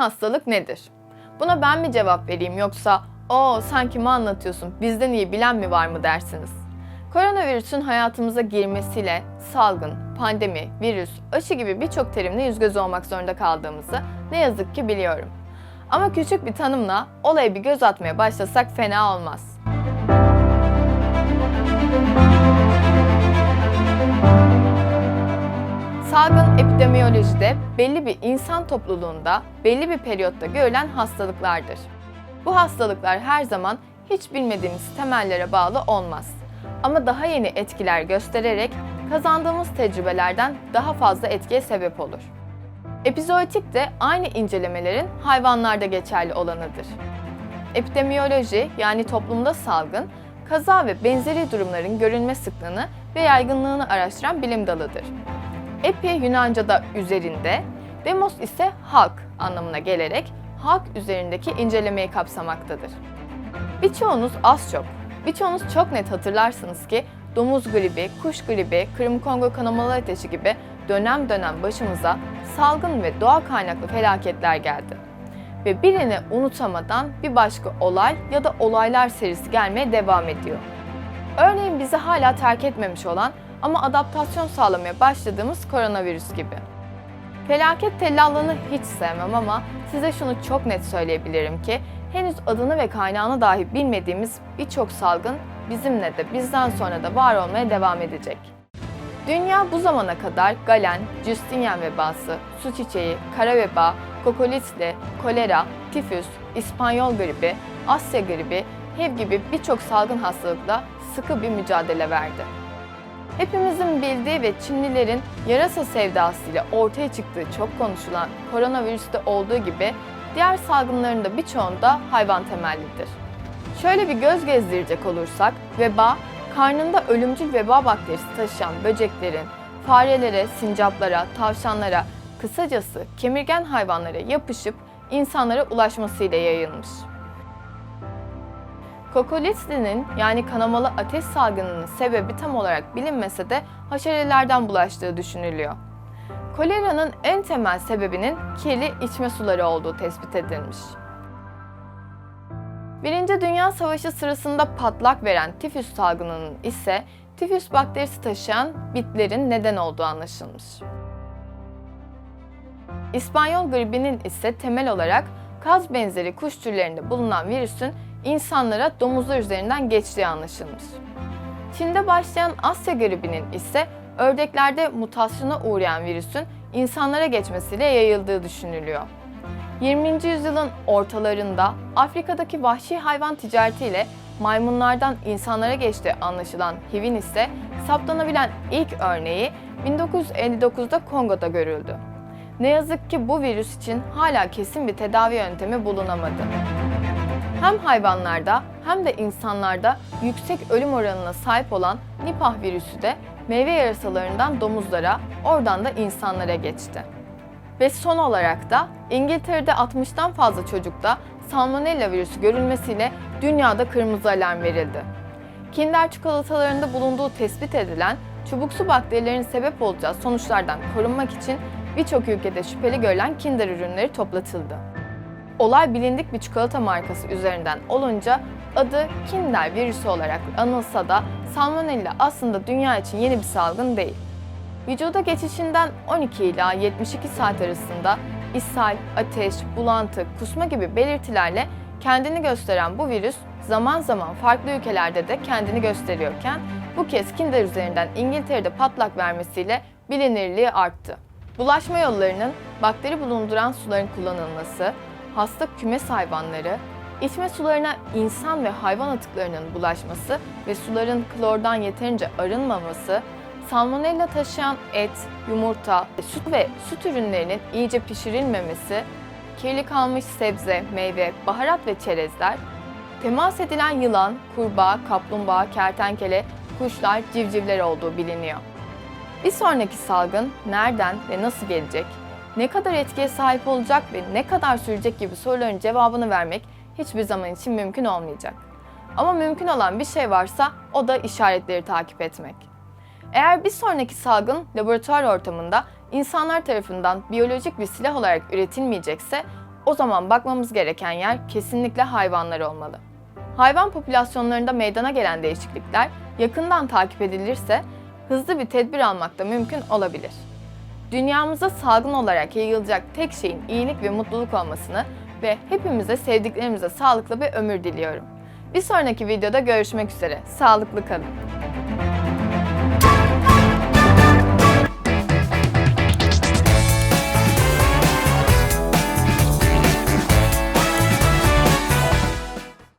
hastalık nedir? Buna ben mi cevap vereyim yoksa o sen kime anlatıyorsun bizden iyi bilen mi var mı dersiniz? Koronavirüsün hayatımıza girmesiyle salgın, pandemi, virüs, aşı gibi birçok terimle yüz göz olmak zorunda kaldığımızı ne yazık ki biliyorum. Ama küçük bir tanımla olaya bir göz atmaya başlasak fena olmaz. Epidemiyolojide belli bir insan topluluğunda belli bir periyotta görülen hastalıklardır. Bu hastalıklar her zaman hiç bilmediğimiz temellere bağlı olmaz. Ama daha yeni etkiler göstererek kazandığımız tecrübelerden daha fazla etkiye sebep olur. Epizootik de aynı incelemelerin hayvanlarda geçerli olanıdır. Epidemiyoloji yani toplumda salgın, kaza ve benzeri durumların görülme sıklığını ve yaygınlığını araştıran bilim dalıdır. Epi Yunanca'da üzerinde, demos ise halk anlamına gelerek halk üzerindeki incelemeyi kapsamaktadır. Birçoğunuz az çok, birçoğunuz çok net hatırlarsınız ki domuz gribi, kuş gribi, Kırım Kongo kanamalı ateşi gibi dönem dönem başımıza salgın ve doğa kaynaklı felaketler geldi. Ve birini unutamadan bir başka olay ya da olaylar serisi gelmeye devam ediyor. Örneğin bizi hala terk etmemiş olan ama adaptasyon sağlamaya başladığımız koronavirüs gibi. Felaket tellallığını hiç sevmem ama size şunu çok net söyleyebilirim ki henüz adını ve kaynağını dahi bilmediğimiz birçok salgın bizimle de bizden sonra da var olmaya devam edecek. Dünya bu zamana kadar galen, Justinian vebası, su çiçeği, kara veba, kokolisli, kolera, tifüs, İspanyol gribi, Asya gribi, HIV gibi birçok salgın hastalıkla sıkı bir mücadele verdi. Hepimizin bildiği ve Çinlilerin yarasa sevdasıyla ortaya çıktığı çok konuşulan koronavirüste olduğu gibi diğer salgınların da birçoğunda hayvan temellidir. Şöyle bir göz gezdirecek olursak, veba, karnında ölümcül veba bakterisi taşıyan böceklerin farelere, sincaplara, tavşanlara, kısacası kemirgen hayvanlara yapışıp insanlara ulaşmasıyla yayılmış. Kokolitli'nin yani kanamalı ateş salgınının sebebi tam olarak bilinmese de haşerelerden bulaştığı düşünülüyor. Koleranın en temel sebebinin kirli içme suları olduğu tespit edilmiş. Birinci Dünya Savaşı sırasında patlak veren tifüs salgınının ise tifüs bakterisi taşıyan bitlerin neden olduğu anlaşılmış. İspanyol gribinin ise temel olarak kaz benzeri kuş türlerinde bulunan virüsün insanlara domuzlar üzerinden geçtiği anlaşılmış. Çin'de başlayan Asya gribinin ise ördeklerde mutasyona uğrayan virüsün insanlara geçmesiyle yayıldığı düşünülüyor. 20. yüzyılın ortalarında Afrika'daki vahşi hayvan ticaretiyle maymunlardan insanlara geçtiği anlaşılan HIV'in ise saptanabilen ilk örneği 1959'da Kongo'da görüldü. Ne yazık ki bu virüs için hala kesin bir tedavi yöntemi bulunamadı. Hem hayvanlarda hem de insanlarda yüksek ölüm oranına sahip olan Nipah virüsü de meyve yarasalarından domuzlara, oradan da insanlara geçti. Ve son olarak da İngiltere'de 60'tan fazla çocukta salmonella virüsü görülmesiyle dünyada kırmızı alarm verildi. Kinder çikolatalarında bulunduğu tespit edilen çubuksu bakterilerin sebep olacağı sonuçlardan korunmak için birçok ülkede şüpheli görülen Kinder ürünleri toplatıldı. Olay bilindik bir çikolata markası üzerinden olunca adı Kinder virüsü olarak anılsa da salmonella aslında dünya için yeni bir salgın değil. Vücuda geçişinden 12 ila 72 saat arasında ishal, ateş, bulantı, kusma gibi belirtilerle kendini gösteren bu virüs zaman zaman farklı ülkelerde de kendini gösteriyorken bu kez Kinder üzerinden İngiltere'de patlak vermesiyle bilinirliği arttı. Bulaşma yollarının bakteri bulunduran suların kullanılması, hasta kümes hayvanları, içme sularına insan ve hayvan atıklarının bulaşması ve suların klordan yeterince arınmaması, salmonella taşıyan et, yumurta, süt ve süt ürünlerinin iyice pişirilmemesi, kirli kalmış sebze, meyve, baharat ve çerezler, temas edilen yılan, kurbağa, kaplumbağa, kertenkele, kuşlar, civcivler olduğu biliniyor. Bir sonraki salgın nereden ve nasıl gelecek, ne kadar etkiye sahip olacak ve ne kadar sürecek gibi soruların cevabını vermek hiçbir zaman için mümkün olmayacak. Ama mümkün olan bir şey varsa o da işaretleri takip etmek. Eğer bir sonraki salgın laboratuvar ortamında insanlar tarafından biyolojik bir silah olarak üretilmeyecekse O zaman bakmamız gereken yer kesinlikle hayvanlar olmalı. Hayvan popülasyonlarında meydana gelen değişiklikler yakından takip edilirse hızlı bir tedbir almak da mümkün olabilir. Dünyamıza salgın olarak yayılacak tek şeyin iyilik ve mutluluk olmasını ve hepimize sevdiklerimize sağlıklı bir ömür diliyorum. Bir sonraki videoda görüşmek üzere. Sağlıklı kalın.